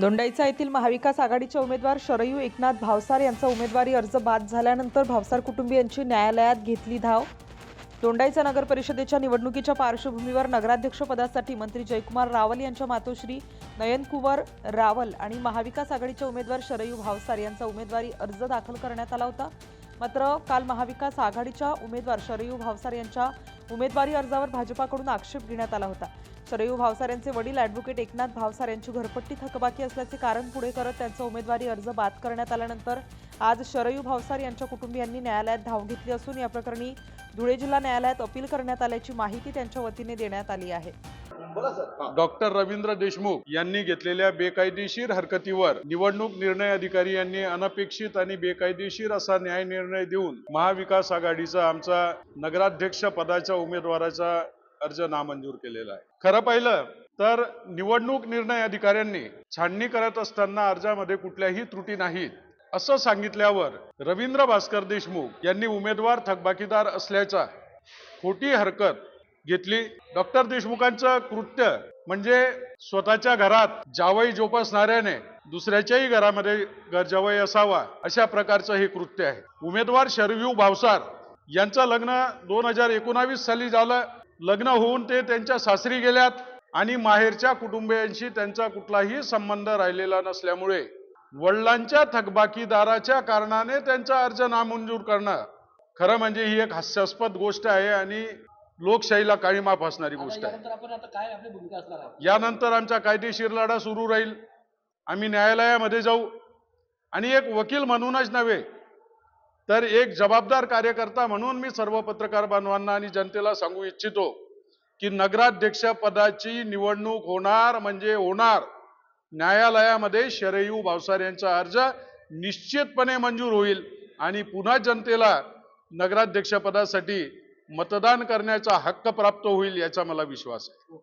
दोंडाईचा येथील महाविकास आघाडीचे उमेदवार शरयू एकनाथ भावसार यांचा उमेदवारी अर्ज बाद झाल्यानंतर भावसार कुटुंबियांची न्यायालयात घेतली धाव. दोंडाईचा नगर परिषदेच्या निवडणुकीच्या पार्श्वभूमीवर नगराध्यक्षपदासाठी मंत्री जयकुमार रावल यांच्या मातोश्री नयनकुवर रावल आणि महाविकास आघाडीचे उमेदवार शरयू भावसार यांचा उमेदवारी अर्ज दाखल करण्यात आला होता. मात्र काल महाविकास आघाडीच्या उमेदवार शरयू भावसार यांच्या उमेदवारी अर्जावर भाजपाकडून आक्षेप घेण्यात आला होता. शरयू भावसार यांचे वडील ॲडव्होकेट एकनाथ भावसार यांची घरपट्टी थकबाकी असल्याचे कारण पुढे करत त्यांचा उमेदवारी अर्ज बाद करण्यात आल्यानंतर आज शरयू भावसार यांच्या कुटुंबियांनी न्यायालयात धाव घेतली असून या प्रकरणी धुळे जिल्हा न्यायालयात अपील करण्यात आल्याची माहिती त्यांच्या वतीने देण्यात आली आहे. डॉक्टर रवींद्र देशमुख यांनी घेतलेल्या बेकायदेशीर हरकतीवर निवडणूक निर्णय अधिकारी यांनी अनपेक्षित आणि बेकायदेशीर असा न्याय निर्णय देऊन महाविकास आघाडीचा आमचा नगराध्यक्ष पदाच्या उमेदवाराचा अर्ज नामंजूर केलेला आहे. खरं पाहिलं तर निवडणूक निर्णय अधिकाऱ्यांनी छाननी करत असताना अर्जामध्ये कुठल्याही त्रुटी नाहीत. असं सांगितल्यावर रवींद्र भास्कर देशमुख यांनी उमेदवार थकबाकीदार असल्याचा खोटी हरकत घेतली. डॉक्टर देशमुखांचं कृत्य म्हणजे स्वतःच्या घरात जावई जोपासणाऱ्याने दुसऱ्याच्याही घरामध्ये घर जावई असावा अशा प्रकारचं हे कृत्य आहे. उमेदवार शरयू भावसार यांचं लग्न दोन हजार एकोणावीस साली झालं. लग्न होऊन ते त्यांच्या सासरी गेल्यात आणि माहेरच्या कुटुंबियांशी त्यांचा कुठलाही संबंध राहिलेला नसल्यामुळे वडिलांच्या थकबाकीदाराच्या कारणाने त्यांचा अर्ज नामंजूर करणं खरं म्हणजे ही एक हास्यास्पद गोष्ट आहे आणि लोकशाहीला काळीमा फासणारी गोष्ट आहे. यानंतर असणार आमचा कायदेशीर लढा सुरू राहील. आम्ही न्यायालयामध्ये जाऊ. आणि एक वकील म्हणूनच नव्हे तर एक जबाबदार कार्यकर्ता म्हणून मी सर्व पत्रकार बांधवांना आणि जनतेला सांगू इच्छितो की नगराध्यक्ष पदाची निवडणूक होणार म्हणजे होणार. न्यायालयामध्ये शरयू भावसार यांचा अर्ज निश्चितपणे मंजूर होईल आणि पुन्हा जनतेला नगराध्यक्ष पदासाठी मतदान करण्याचा हक्क प्राप्त होईल याचा मला विश्वास आहे.